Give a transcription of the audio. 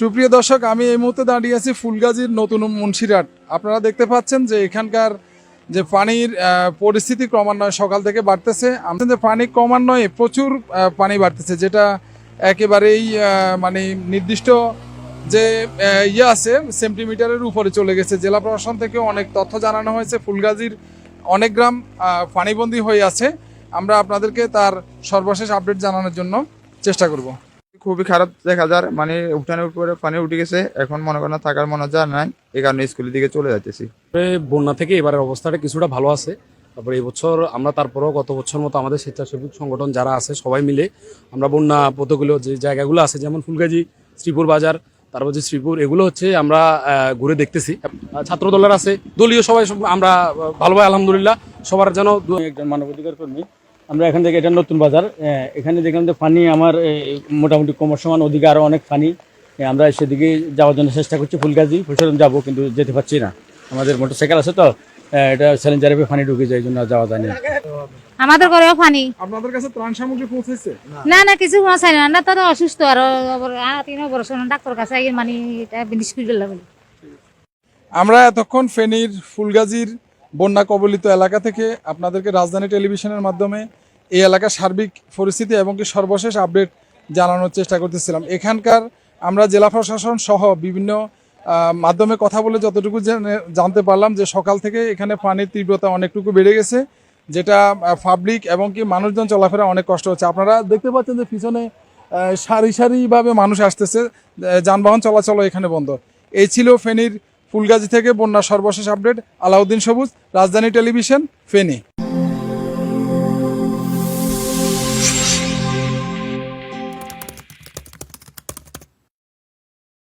সুপ্রিয় দর্শক, আমি এই মুহূর্তে দাঁড়িয়ে আছি ফুলগাজীর নতুন মুন্সিরহাট। আপনারা দেখতে পাচ্ছেন যে এখানকার যে পানির পরিস্থিতি ক্রমান্বয়ে সকাল থেকে বাড়তেছে। আমাদের যে পানি ক্রমান্বয়ে প্রচুর পানি বাড়তেছে, যেটা একেবারেই মানে নির্দিষ্ট যে ইয়ে আছে, সেন্টিমিটারের উপরে চলে গেছে। জেলা প্রশাসন থেকে অনেক তথ্য জানানো হয়েছে, ফুলগাজীর অনেক গ্রাম পানিবন্দী হয়ে আছে। আমরা আপনাদেরকে তার সর্বশেষ আপডেট জানানোর জন্য চেষ্টা করব। খুবই খারাপ দেখা যায়। মানে উঠানের উপরে পানি উঠে গেছে। এখন মনে করেন থাকার মনে যায় নাই। এই কারণে স্কুলের দিকে চলে যাচ্ছি বন্যা থেকে এবারের অবস্থাটা কিছুটা ভালো আছে। তারপরে এই বছর আমরা তারপরেও গত বছর মতো আমাদের স্বেচ্ছাসেবী সংগঠন যারা আছে সবাই মিলে আমরা বন্যা পথগুলো যে জায়গাগুলো আছে যেমন ফুলগাজী শ্রীপুর বাজার তারপর যে শ্রীপুর এগুলো হচ্ছে আমরা ঘুরে দেখতেছি। ছাত্র দলের আছে দলীয় সবাই সব- আমরা ভালোভাবে আলহামদুলিল্লাহ। সবার যেন দু- একজন মানবাধিকার কর্মী আমরা এখান থেকে এটা নতুন বাজার। এখানে দেখলাম যে পানি আমার মোটামুটি সমান ওদিকে আরও অনেক পানি আমরা সেদিকে যাওয়ার জন্য চেষ্টা করছি ফুলগাজি। ফুলসরণ যাব কিন্তু যেতে পারছি না। আমাদের মোটরসাইকেল আছে তো এটা স্যালেঞ্জারে পানি ঢুকে যায় এই জন্য যাওয়া যায় না। আমাদের ঘরেও পানি আপনাদের কাছে ত্রাণ সামগ্রী পৌঁছেছে? না। না কিছু পৌঁছায় না। আমরা তো অসুস্থ। আর তিন বছর ডাক্তার কাছে মানে এটা বিনিশ করে আমরা এতক্ষণ ফেনীর ফুলগাজীর বন্যা কবলিত এলাকা থেকে আপনাদেরকে রাজধানী টেলিভিশনের মাধ্যমে এই এলাকার সার্বিক পরিস্থিতি এবং কি সর্বশেষ আপডেট জানানোর চেষ্টা করতেছিলাম। এখানকার আমরা জেলা প্রশাসন সহ বিভিন্ন মাধ্যমে কথা বলে যতটুকু জানতে পারলাম যে সকাল থেকে এখানে পানির তীব্রতা অনেকটুকু বেড়ে গেছে, যেটা পাবলিক এবং কি মানুষজন চলাফেরা অনেক কষ্ট হচ্ছে। আপনারা দেখতে পাচ্ছেন যে পিছনে সারি সারিভাবে মানুষ আসতেছে যানবাহন চলাচল এখানে বন্ধ। এই ছিল ফেনীর ফুলগাজী থেকে বন্যা সর্বশেষ আপডেট আলাউদ্দিন সবুজ রাজধানী টেলিভিশন ফেনী।